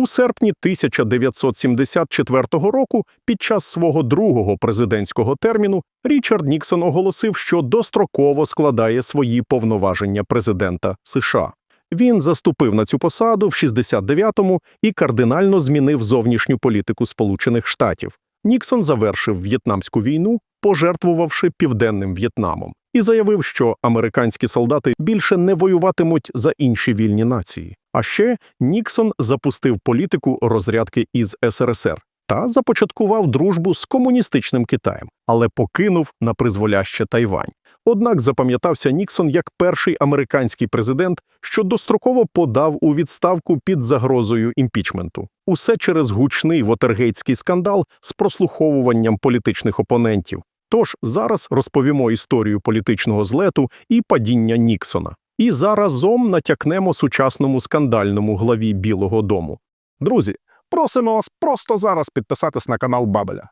У серпні 1974 року, під час свого другого президентського терміну, Річард Ніксон оголосив, що достроково складає свої повноваження президента США. Він заступив на цю посаду в 69-му і кардинально змінив зовнішню політику Сполучених Штатів. Ніксон завершив В'єтнамську війну, пожертвувавши південним В'єтнамом, і заявив, що американські солдати більше не воюватимуть за інші вільні нації. А ще Ніксон запустив політику розрядки із СРСР та започаткував дружбу з комуністичним Китаєм, але покинув на призволяще Тайвань. Однак запам'ятався Ніксон як перший американський президент, що достроково подав у відставку під загрозою імпічменту. Усе через гучний вотергейтський скандал з прослуховуванням політичних опонентів. Тож зараз розповімо історію політичного злету і падіння Ніксона. І заразом натякнемо сучасному скандальному главі Білого Дому. Друзі, просимо вас просто зараз підписатись на канал Бабеля.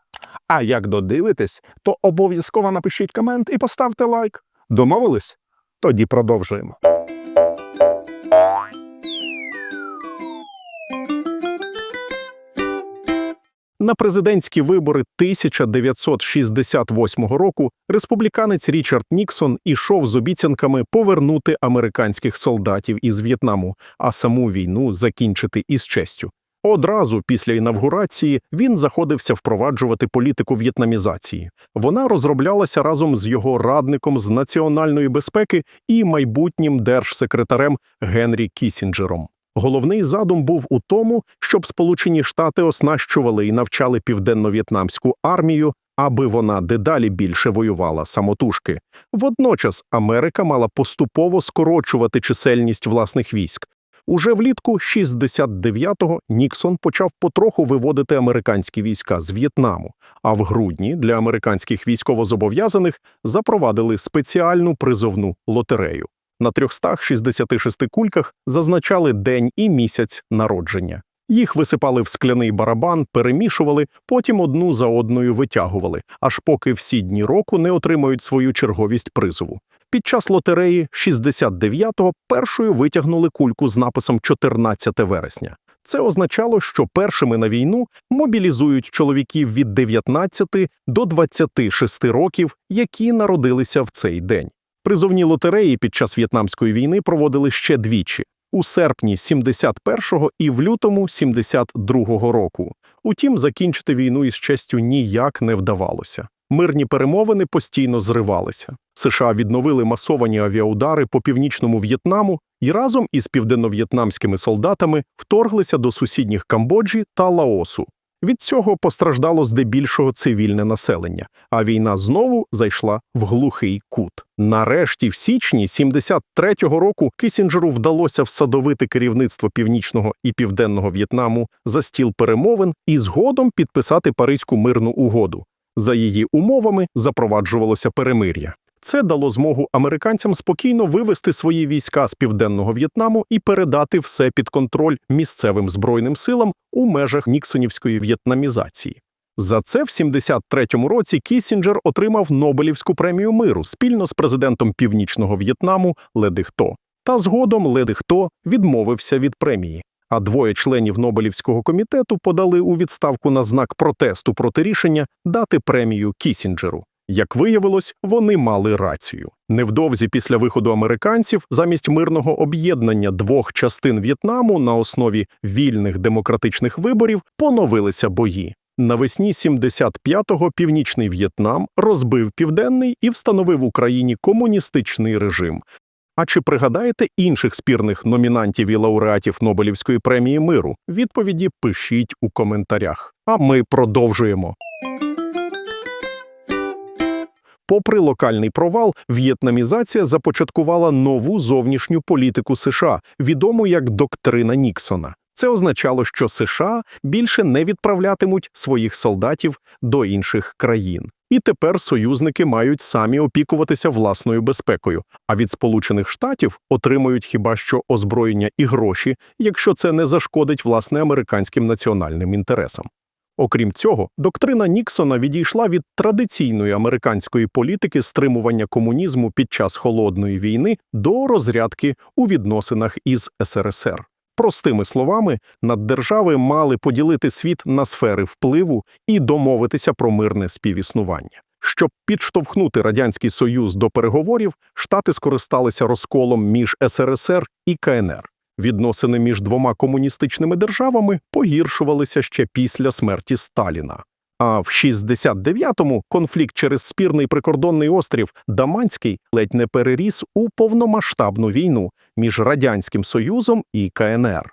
А як додивитесь, то обов'язково напишіть комент і поставте лайк. Домовились? Тоді продовжуємо. На президентські вибори 1968 року республіканець Річард Ніксон ішов з обіцянками повернути американських солдатів із В'єтнаму, а саму війну закінчити із честю. Одразу після інавгурації він заходився впроваджувати політику в'єтнамізації. Вона розроблялася разом з його радником з національної безпеки і майбутнім держсекретарем Генрі Кісінджером. Головний задум був у тому, щоб Сполучені Штати оснащували і навчали південно-в'єтнамську армію, аби вона дедалі більше воювала самотужки. Водночас Америка мала поступово скорочувати чисельність власних військ. Уже влітку 69-го Ніксон почав потроху виводити американські війська з В'єтнаму, а в грудні для американських військовозобов'язаних запровадили спеціальну призовну лотерею. На 366 кульках зазначали день і місяць народження. Їх висипали в скляний барабан, перемішували, потім одну за одною витягували, аж поки всі дні року не отримають свою черговість призову. Під час лотереї 69-го першою витягнули кульку з написом 14 вересня. Це означало, що першими на війну мобілізують чоловіків від 19 до 26 років, які народилися в цей день. Призовні лотереї під час В'єтнамської війни проводили ще двічі у серпні 71-го і в лютому 72-го року. Утім, закінчити війну із честю ніяк не вдавалося. Мирні перемовини постійно зривалися. США відновили масовані авіаудари по північному В'єтнаму і разом із південнов'єтнамськими солдатами вторглися до сусідніх Камбоджі та Лаосу. Від цього постраждало здебільшого цивільне населення, а війна знову зайшла в глухий кут. Нарешті, в січні 73-го року Кісінджеру вдалося всадовити керівництво північного і південного В'єтнаму за стіл перемовин і згодом підписати Паризьку мирну угоду. За її умовами запроваджувалося перемир'я. Це дало змогу американцям спокійно вивести свої війська з південного В'єтнаму і передати все під контроль місцевим збройним силам у межах Ніксонівської в'єтнамізації. За це в 73-му році Кісінджер отримав Нобелівську премію миру спільно з президентом Північного В'єтнаму Ледихто. Та згодом Ледихто відмовився від премії. А двоє членів Нобелівського комітету подали у відставку на знак протесту проти рішення дати премію Кісінджеру. Як виявилось, вони мали рацію. Невдовзі після виходу американців замість мирного об'єднання двох частин В'єтнаму на основі вільних демократичних виборів поновилися бої. Навесні 75-го північний В'єтнам розбив південний і встановив в Україні комуністичний режим. А чи пригадаєте інших спірних номінантів і лауреатів Нобелівської премії миру? Відповіді пишіть у коментарях. А ми продовжуємо. Попри локальний провал, в'єтнамізація започаткувала нову зовнішню політику США, відому як доктрина Ніксона. Це означало, що США більше не відправлятимуть своїх солдатів до інших країн. І тепер союзники мають самі опікуватися власною безпекою, а від Сполучених Штатів отримують хіба що озброєння і гроші, якщо це не зашкодить власне американським національним інтересам. Окрім цього, доктрина Ніксона відійшла від традиційної американської політики стримування комунізму під час холодної війни до розрядки у відносинах із СРСР. Простими словами, наддержави мали поділити світ на сфери впливу і домовитися про мирне співіснування. Щоб підштовхнути радянський союз до переговорів, штати скористалися розколом між СРСР і КНР. Відносини між двома комуністичними державами погіршувалися ще після смерті Сталіна. А в 69-му конфлікт через спірний прикордонний острів Даманський ледь не переріс у повномасштабну війну між Радянським Союзом і КНР.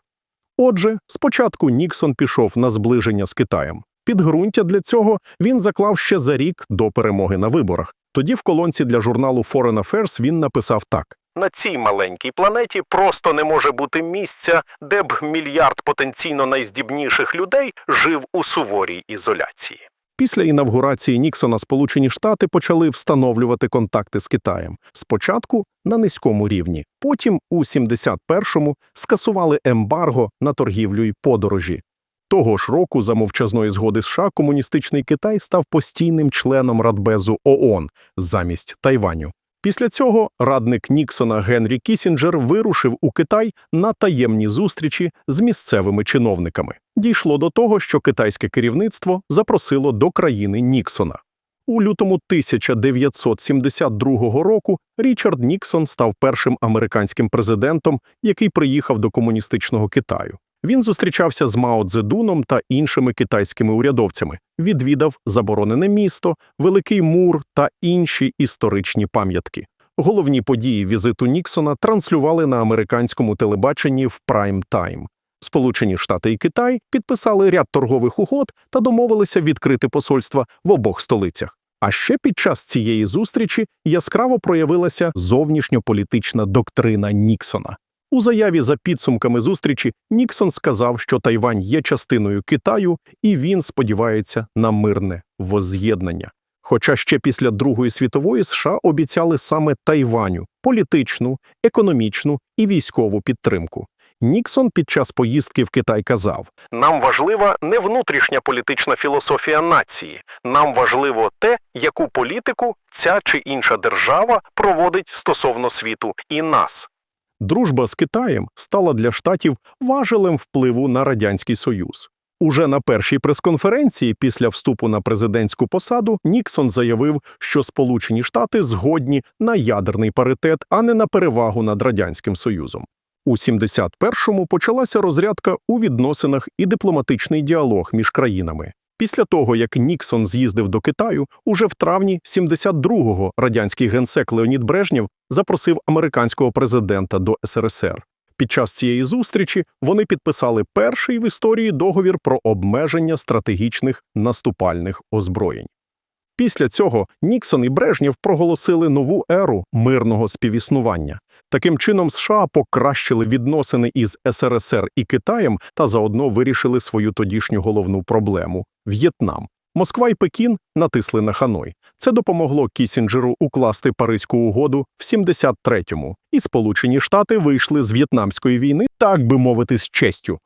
Отже, спочатку Ніксон пішов на зближення з Китаєм. Підґрунтя для цього він заклав ще за рік до перемоги на виборах. Тоді в колонці для журналу Foreign Affairs він написав так: на цій маленькій планеті просто не може бути місця, де б мільярд потенційно найздібніших людей жив у суворій ізоляції. Після інавгурації Ніксона Сполучені Штати почали встановлювати контакти з Китаєм. Спочатку на низькому рівні, потім у 71-му скасували ембарго на торгівлю й подорожі. Того ж року, за мовчазної згоди США, комуністичний Китай став постійним членом Радбезу ООН замість Тайваню. Після цього радник Ніксона Генрі Кісінджер вирушив у Китай на таємні зустрічі з місцевими чиновниками. Дійшло до того, що китайське керівництво запросило до країни Ніксона. У лютому 1972 року Річард Ніксон став першим американським президентом, який приїхав до комуністичного Китаю. Він зустрічався з Мао Цзедуном та іншими китайськими урядовцями, відвідав заборонене місто, Великий Мур та інші історичні пам'ятки. Головні події візиту Ніксона транслювали на американському телебаченні в прайм-тайм. Сполучені Штати і Китай підписали ряд торгових угод та домовилися відкрити посольства в обох столицях. А ще під час цієї зустрічі яскраво проявилася зовнішньополітична доктрина Ніксона. У заяві за підсумками зустрічі Ніксон сказав, що Тайвань є частиною Китаю, і він сподівається на мирне возз'єднання. Хоча ще після Другої світової США обіцяли саме Тайваню політичну, економічну і військову підтримку. Ніксон під час поїздки в Китай казав: Нам важлива не внутрішня політична філософія нації, нам важливо те, яку політику ця чи інша держава проводить стосовно світу і нас. Дружба з Китаєм стала для штатів важелем впливу на радянський союз. Уже на першій прес-конференції після вступу на президентську посаду Ніксон заявив, що Сполучені Штати згодні на ядерний паритет, а не на перевагу над радянським союзом. У 71-му почалася розрядка у відносинах і дипломатичний діалог між країнами. Після того, як Ніксон з'їздив до Китаю, уже в травні 72-го радянський генсек Леонід Брежнєв запросив американського президента до СРСР. Під час цієї зустрічі вони підписали перший в історії договір про обмеження стратегічних наступальних озброєнь. Після цього Ніксон і Брежнєв проголосили нову еру мирного співіснування. Таким чином, США покращили відносини із СРСР і Китаєм та заодно вирішили свою тодішню головну проблему В'єтнам. Москва і Пекін натисли на Ханой. Це допомогло Кісінджеру укласти Паризьку угоду в 73-му, і Сполучені Штати вийшли з В'єтнамської війни, так би мовити, з честю.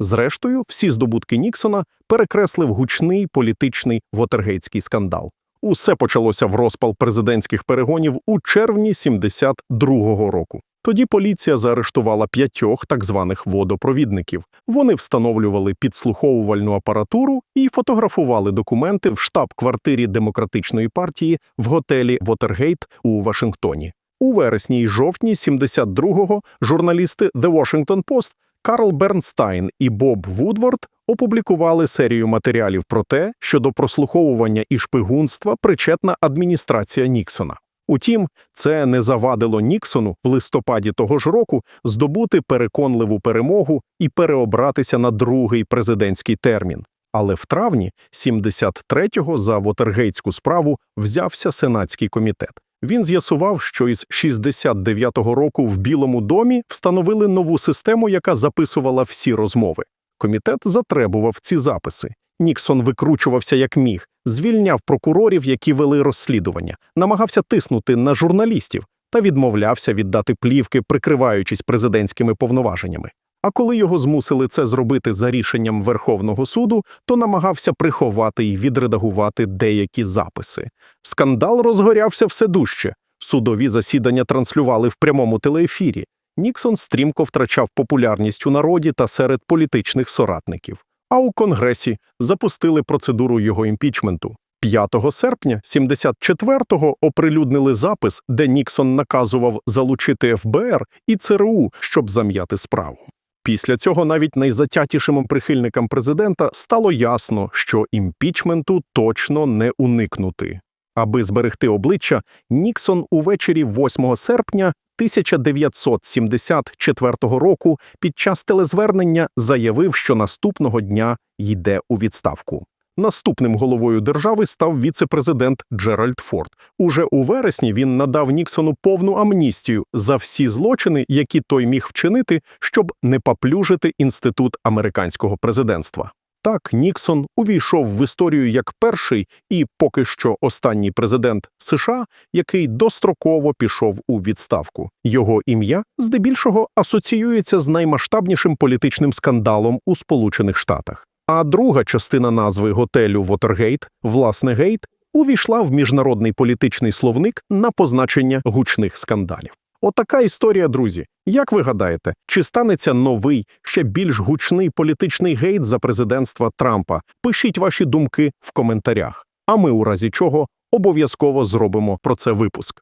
Зрештою, всі здобутки Ніксона перекреслив гучний політичний вотергейтський скандал. Усе почалося в розпал президентських перегонів у червні 72-го року. Тоді поліція заарештувала п'ятьох так званих водопровідників. Вони встановлювали підслуховувальну апаратуру і фотографували документи в штаб-квартирі демократичної партії в готелі Вотергейт у Вашингтоні. У вересні й жовтні 72-го журналісти The Washington Post Карл Бернстайн і Боб Вудворд опублікували серію матеріалів про те, що до прослуховування і шпигунства причетна адміністрація Ніксона. Утім, це не завадило Ніксону в листопаді того ж року здобути переконливу перемогу і переобратися на другий президентський термін. Але в травні 73-го за Вотергейтську справу взявся Сенатський комітет. Він з'ясував, що із 69-го року в Білому домі встановили нову систему, яка записувала всі розмови. Комітет затребував ці записи. Ніксон викручувався як міг, звільняв прокурорів, які вели розслідування, намагався тиснути на журналістів та відмовлявся віддати плівки, прикриваючись президентськими повноваженнями. А коли його змусили це зробити за рішенням Верховного суду, то намагався приховати і відредагувати деякі записи. Скандал розгорявся все дужче. Судові засідання транслювали в прямому телеефірі. Ніксон стрімко втрачав популярність у народі та серед політичних соратників. А у Конгресі запустили процедуру його імпічменту. 5 серпня 74-го оприлюднили запис, де Ніксон наказував залучити ФБР і ЦРУ, щоб зам'яти справу. Після цього навіть найзатятішим прихильникам президента стало ясно, що імпічменту точно не уникнути. Аби зберегти обличчя, Ніксон увечері 8 серпня 1974 року під час телезвернення заявив, що наступного дня йде у відставку. Наступним головою держави став віце-президент Джеральд Форд. Уже у вересні він надав Ніксону повну амністію за всі злочини, які той міг вчинити, щоб не поплюжити інститут американського президентства. Так, Ніксон увійшов в історію як перший і поки що останній президент США, який достроково пішов у відставку. Його ім'я здебільшого асоціюється з наймасштабнішим політичним скандалом у Сполучених Штатах. А друга частина назви готелю Вотергейт, власне гейт, увійшла в міжнародний політичний словник на позначення гучних скандалів. Отака історія, друзі. Як ви гадаєте, чи станеться новий, ще більш гучний політичний гейт за президентства Трампа? Пишіть ваші думки в коментарях. А ми, у разі чого, обов'язково зробимо про це випуск.